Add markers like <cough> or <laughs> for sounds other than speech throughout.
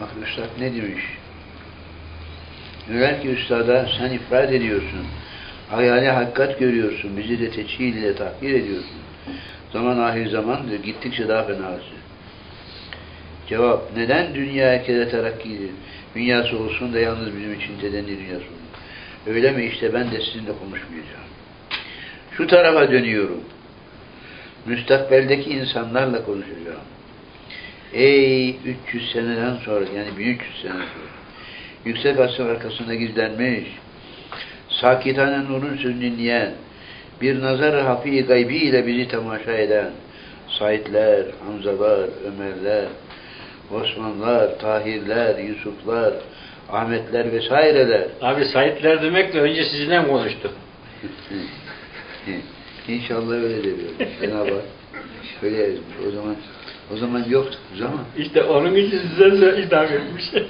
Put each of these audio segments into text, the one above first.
Bak Üstad ne demiş? Diyorlar ki Üstad'a sen ifrat ediyorsun. Hayali hakikat görüyorsun. Bizi de teçhil ile tahkir ediyorsun. Zaman ahir zamandır. Gittikçe daha fenası. Cevap. Neden dünya kere terakkidir? Dünyası olsun da yalnız bizim için tedenni dünyası olsun. Öyle mi işte ben de sizinle konuşmayacağım. Şu tarafa dönüyorum. Müstakbeldeki insanlarla konuşacağım. Ey 300 seneden sonra yani 1300 sene sonra yüksek asıl arkasında gizlenmiş sakitane nurun sözünü bir nazar hafi gaybi ile bizi temaşa eden Saidler, Hamzalar, Ömerler, Osmanlar, Tahirler, Yusuflar, Ahmetler vesaireler. Abi Saitler demek de önce sizinle mi konuştu? <laughs> İnşallah öyle demiyorum. Cenab-ı Hak öyle yazmış. O zaman o zaman yoktu bu zaman. İşte onun için size hitap etmiş. <laughs>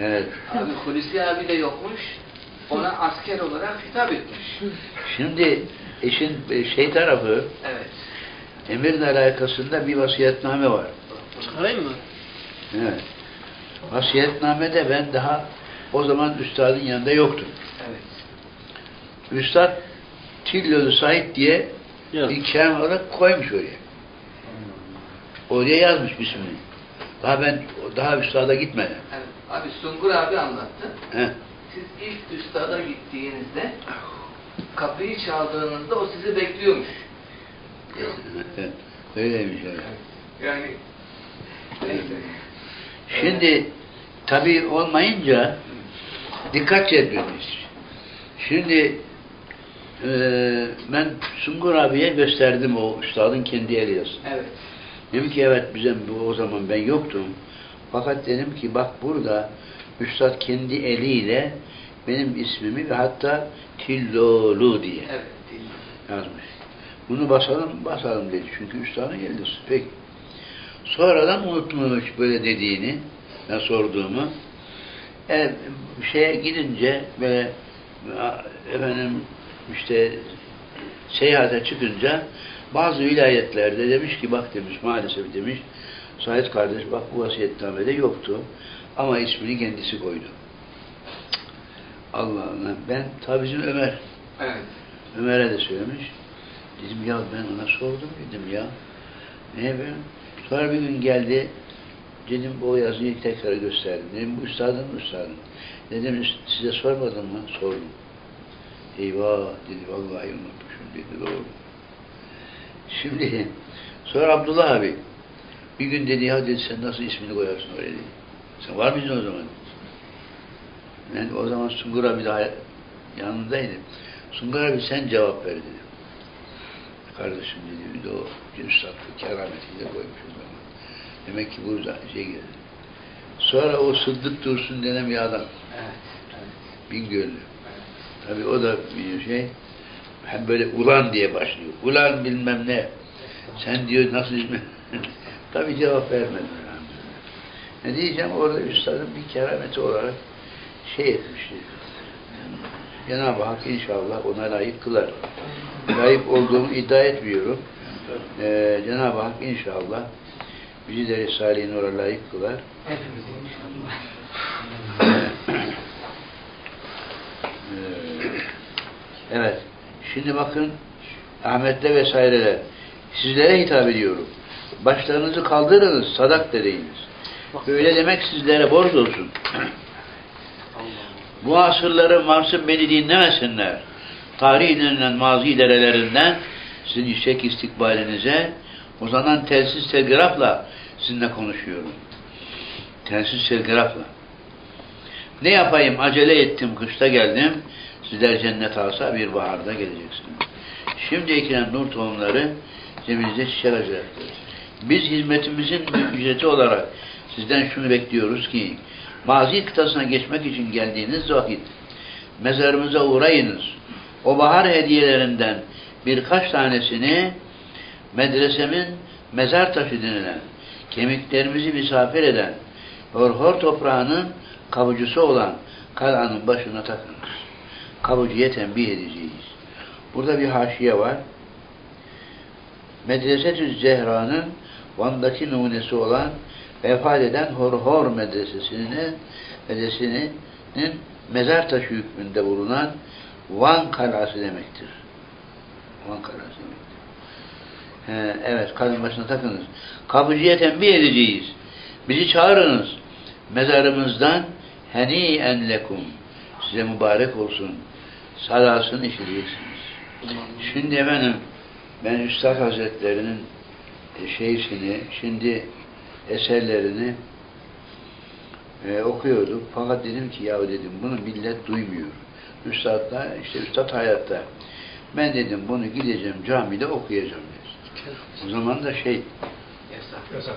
Evet. Abi Hulusi abi de yokmuş. Ona asker olarak hitap etmiş. Şimdi işin e, şey tarafı Evet. emirle alakasında bir vasiyetname var. Çıkarayım mı? Evet. Vasiyetnamede ben daha o zaman üstadın yanında yoktum. Evet. Üstad Tillolu Said diye Yok. bir kelam olarak koymuş oraya. Oraya yazmış ismini. Daha ben daha üstada gitmedim. evet. Abi Sungur abi anlattı. He. Siz ilk üstada gittiğinizde kapıyı çaldığınızda o sizi bekliyormuş. Evet. Öyleymiş evet. Yani neyse. Şimdi tabii olmayınca dikkat çekmemiz. Şimdi eee ben Sungur abiye gösterdim o üstadın kendi el yazısını. Evet. Dedim ki evet bizim o zaman ben yoktum. Fakat dedim ki bak burada üstad kendi eliyle benim ismimi ve hatta Tillolu diye Evet. yazmış. Bunu basalım, basalım dedi. Çünkü üstadın el yazısı. Peki. Sonradan unutmuş böyle dediğini, ben sorduğumu. E, şeye gidince böyle efendim işte seyahate çıkınca bazı vilayetlerde demiş ki bak demiş maalesef demiş Said kardeş bak bu vasiyetnamede yoktu ama ismini kendisi koydu. Allah Allah ben tabi bizim Ömer Evet. Ömer'e de söylemiş. Dedim ya ben ona sordum dedim ya. Ne ben? Sonra bir gün geldi. Dedim o yazıyı tekrar gösterdim. Dedim bu üstadın mı üstadın? Dedim size sormadım mı? Sordum. Eyvah dedi vallahi unutmuşum dedi doğru. Şimdi sonra Abdullah abi bir gün dedi ya dedi sen nasıl ismini koyarsın öyle dedi. Sen var mıydın o zaman? Ben o zaman Sungur abi daha yanındaydı. Sungur abi sen cevap ver dedi. Kardeşim dedi bir de o üstadlık kerametiyle koymuşum ben. Demek ki burada şey geldi. Sonra o Sıddık Dursun denen bir adam. Evet. evet. Bingöl'lü. Tabii o da bir şey hem böyle ulan diye başlıyor. Ulan bilmem ne. Sen diyor nasıl ismi? <laughs> Tabii cevap vermedi. Ne diyeceğim orada üstadın bir kerameti olarak şey etmişti. Cenab-ı Hak inşallah ona layık kılar. Layık olduğumu iddia etmiyorum. Ee, Cenab-ı Hak inşallah bizi de Risale-i Nur'a layık kılar. Hepimiz inşallah. Ee, Evet. Şimdi bakın Ahmet'te vesaireler. Sizlere hitap ediyorum. Başlarınızı kaldırınız, sadak dedeyiniz. Böyle demek sizlere borç olsun. Bu asırların varsın beni dinlemesinler. Tarih denilen mazi derelerinden sizin yüksek istikbalinize uzanan telsiz telgrafla sizinle konuşuyorum. Telsiz telgrafla. Ne yapayım acele ettim kışta geldim. Sizler cennet alsa bir baharda geleceksiniz. Şimdi ekilen nur tohumları zeminizde çiçek açacaktır. Biz hizmetimizin ücreti olarak sizden şunu bekliyoruz ki mazi kıtasına geçmek için geldiğiniz vakit mezarımıza uğrayınız. O bahar hediyelerinden birkaç tanesini medresemin mezar taşı denilen kemiklerimizi misafir eden horhor toprağının kavucusu olan kalanın başına takınız. Kavucuya tembih edeceğiz. Burada bir haşiye var. Medresetü Zehra'nın Van'daki numunesi olan vefat eden Horhor medresesinin medresesinin mezar taşı hükmünde bulunan Van Kalası demektir. Van Kalası demektir. He, evet, kalın başına takınız. Kapıcıya tembih edeceğiz. Bizi çağırınız. Mezarımızdan heni en lekum. Size mübarek olsun. Salasını işleyeceksiniz. Şimdi efendim ben Üstad Hazretlerinin e, şeysini, şimdi eserlerini e, okuyorduk. Fakat dedim ki ya dedim bunu millet duymuyor. Üstad da işte Üstad hayatta. Ben dedim bunu gideceğim camide okuyacağım dedim. O zaman da şey Yasak.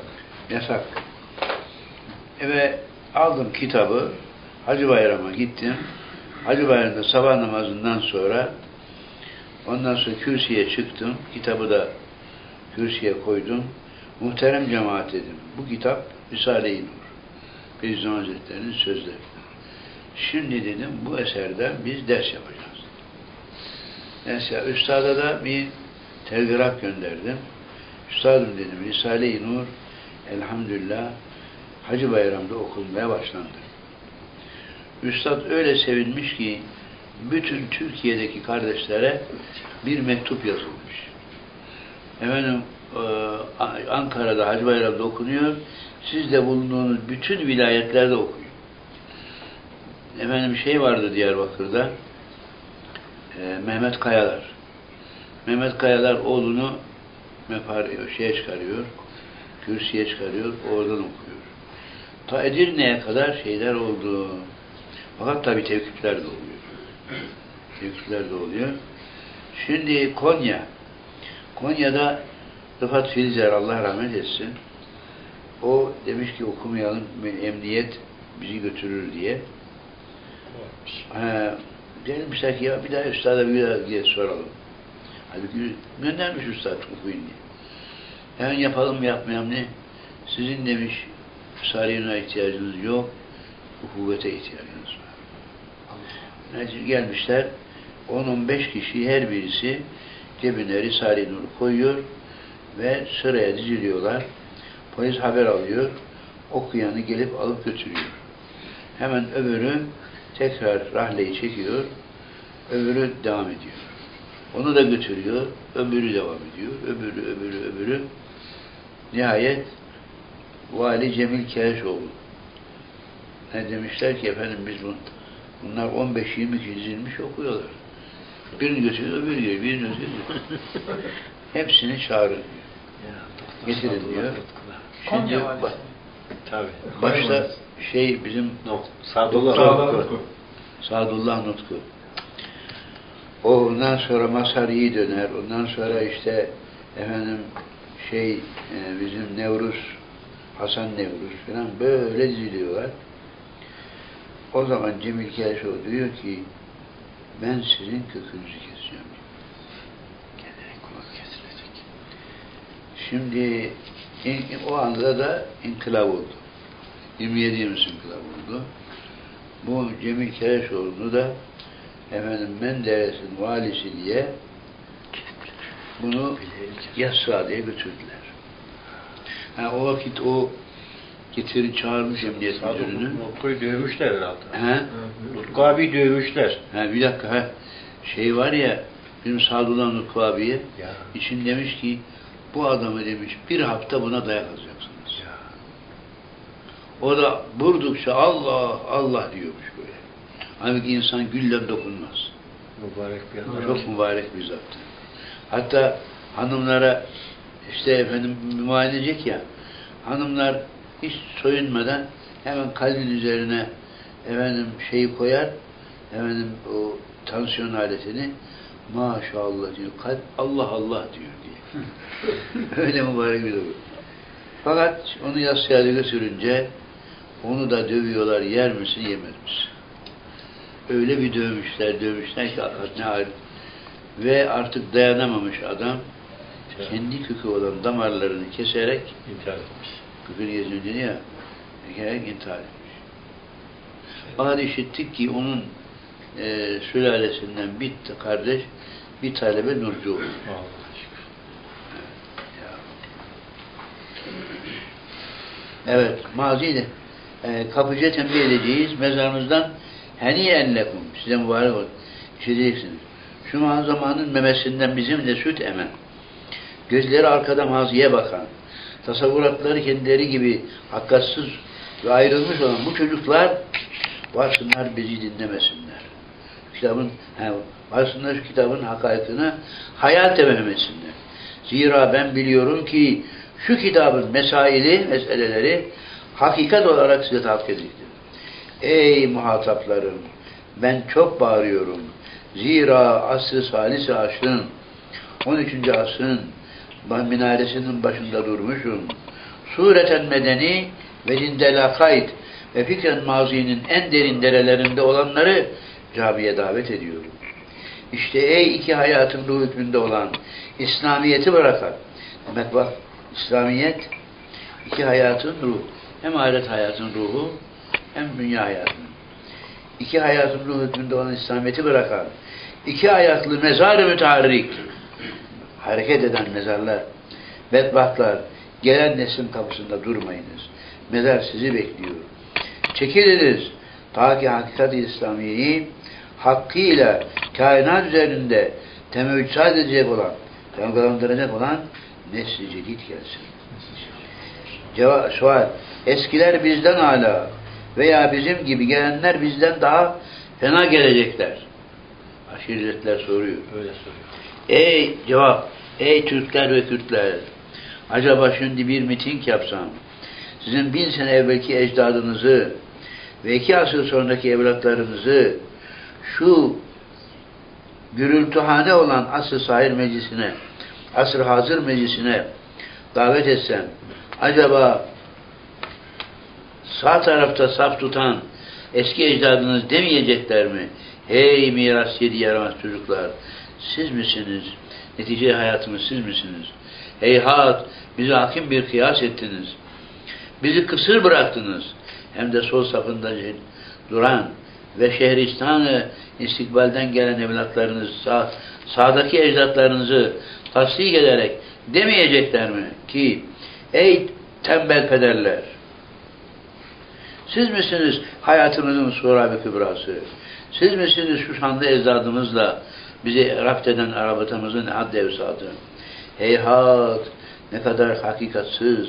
yasak. Eve aldım kitabı. Hacı Bayram'a gittim. Hacı Bayram'da sabah namazından sonra ondan sonra kürsüye çıktım. Kitabı da kürsüye koydum. Muhterem cemaat dedim. Bu kitap Risale-i Nur. Beyzun Hazretleri'nin sözleri. Şimdi dedim bu eserden biz ders yapacağız. Mesela Üstad'a da bir telgraf gönderdim. Üstadım dedim Risale-i Nur elhamdülillah Hacı Bayram'da okunmaya başlandı. Üstad öyle sevinmiş ki bütün Türkiye'deki kardeşlere bir mektup yazılmış. Efendim e, Ankara'da Hacı Bayram'da okunuyor. Siz de bulunduğunuz bütün vilayetlerde okuyun. Efendim şey vardı Diyarbakır'da e, Mehmet Kayalar. Mehmet Kayalar oğlunu mefar, şeye çıkarıyor, kürsüye çıkarıyor, oradan okuyor. Ta Edirne'ye kadar şeyler oldu. Fakat tabi tevkifler de oluyor. Tevkifler de oluyor. Şimdi Konya. Konya'da Rıfat Filzer Allah rahmet etsin. O demiş ki okumayalım, emniyet bizi götürür diye. He, demişler ki ya bir daha üstada bir daha diye soralım. Halbuki göndermiş üstad okuyun diye. Hemen yapalım mı yapmayalım ne? Sizin demiş sarayına ihtiyacınız yok, kuvvete ihtiyacınız var. Gelmişler 10-15 kişi her birisi cebine Risale-i Nur koyuyor ve sıraya diziliyorlar. Polis haber alıyor. Okuyanı gelip alıp götürüyor. Hemen öbürü tekrar rahleyi çekiyor. Öbürü devam ediyor. Onu da götürüyor. Öbürü devam ediyor. Öbürü, öbürü, öbürü. Nihayet Vali Cemil Kereşoğlu. Ne demişler ki efendim biz bu bunlar 15-20 kişi dizilmiş okuyorlar. Birini götürüyor, öbürü geliyor, birini götürüyor. Hepsini çağırın diyor. Getirin diyor. Şimdi bak, Tabii. başta şey bizim Sadullah. Nutku. Sadullah Nutku. O ondan sonra Masari'yi döner. Ondan sonra işte efendim şey e, bizim Nevruz, Hasan Nevruz falan böyle diziliyorlar. O zaman Cemil Kerşoğlu diyor ki ben sizin kökünüzü keseceğim. Kendine kulak kesilecek. Şimdi o anda da inkılap oldu. 27 Yunus inkılap oldu. Bu Cemil Kereşoğlu'nu da efendim Menderes'in valisi diye bunu Yassıade'ye götürdüler. Ha, o vakit o getirin çağırmış emniyet müdürünü. Nutku'yu dövmüşler herhalde. He? Nutku abi dövmüşler. Ha, bir dakika ha. Şey var ya bizim Sadullah Nutku abiye Ya. için demiş ki bu adamı demiş bir hafta buna dayak atacaksınız. O da vurdukça Allah Allah diyormuş böyle. Halbuki insan gülle dokunmaz. Mübarek bir adam. Çok mübarek bir zattı. Hatta hanımlara işte efendim muayene edecek ya hanımlar hiç soyunmadan hemen kalbin üzerine efendim şeyi koyar efendim o tansiyon aletini maşallah diyor kalp Allah Allah diyor diye. <laughs> Öyle mübarek bir durum. Fakat onu yassıya götürünce onu da dövüyorlar yer misin yemez misin? Öyle bir dövmüşler dövmüşler ki ne hal. Ve artık dayanamamış adam kendi kökü olan damarlarını keserek İntihar etmiş. Kökünü geziniyor ya keserek intihar etmiş. Fakat işittik ki onun e, sülalesinden bir kardeş bir talebe nurcu olmuş. Evet, mazide. E, kapıcıya tembih edeceğiz. Mezarımızdan heniyen lekum. Size mübarek olsun. İşiteceksiniz. Şu an zamanın memesinden bizimle süt emen. Gözleri arkada maziye bakan. Tasavvuratları kendileri gibi hakkatsız ve ayrılmış olan bu çocuklar varsınlar bizi dinlemesinler. Kitabın, he, varsınlar şu kitabın hakaikini hayal etsinler. Zira ben biliyorum ki şu kitabın mesaili, meseleleri hakikat olarak size tavsiye edildi. Ey muhataplarım! Ben çok bağırıyorum. Zira asr-ı salisi asrın, 13. asrın minaresinin başında durmuşum. Sureten medeni ve cindelakayt ve fikren mazinin en derin derelerinde olanları camiye davet ediyorum. İşte ey iki hayatın ruh hükmünde olan İslamiyet'i bırakan, demek bak İslamiyet iki hayatın ruhu, hem ahiret hayatın ruhu hem dünya hayatının. İki hayatın ruh hükmünde olan İslamiyet'i bırakan, iki ayaklı mezar-ı hareket eden mezarlar, bedbahtlar, gelen neslin kapısında durmayınız. Mezar sizi bekliyor. Çekiliniz ta ki hakikat-i İslamiye'yi hakkıyla kainat üzerinde temüccad edecek olan, dalgalandıracak olan nesli cedid gelsin. Cevap, sual. Eskiler bizden hala veya bizim gibi gelenler bizden daha fena gelecekler. Aşiretler soruyor. Öyle soruyor. Ey cevap, ey Türkler ve Kürtler, acaba şimdi bir miting yapsam, sizin bin sene evvelki ecdadınızı ve iki asır sonraki evlatlarınızı şu gürültühane olan asr-ı sahir meclisine, asr-ı hazır meclisine davet etsem, acaba sağ tarafta saf tutan eski ecdadınız demeyecekler mi? Hey miras yedi yaramaz çocuklar, siz misiniz? Netice hayatımız siz misiniz? Heyhat, bizi hakim bir kıyas ettiniz. Bizi kısır bıraktınız. Hem de sol safında duran ve şehristanı istikbalden gelen evlatlarınız, sağ, sağdaki ecdatlarınızı tasdik ederek demeyecekler mi ki ey tembel pederler siz misiniz hayatımızın sura ve kübrası? Siz misiniz şu şanlı ecdadımızla bizi rapt eden arabatamızın ad evsadı? Heyhat ne kadar hakikatsız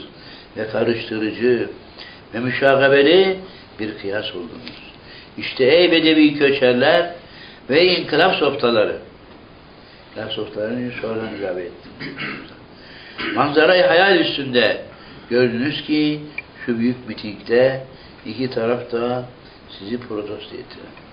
ve karıştırıcı ve müşagabeli bir kıyas oldunuz. İşte ey bedevi köçerler ve inkılap softaları. İnkılap softalarını sonradan ilave. <clears throat> Manzarayı hayal üstünde gördünüz ki şu büyük mitingde iki taraf da sizi protesto ettiler.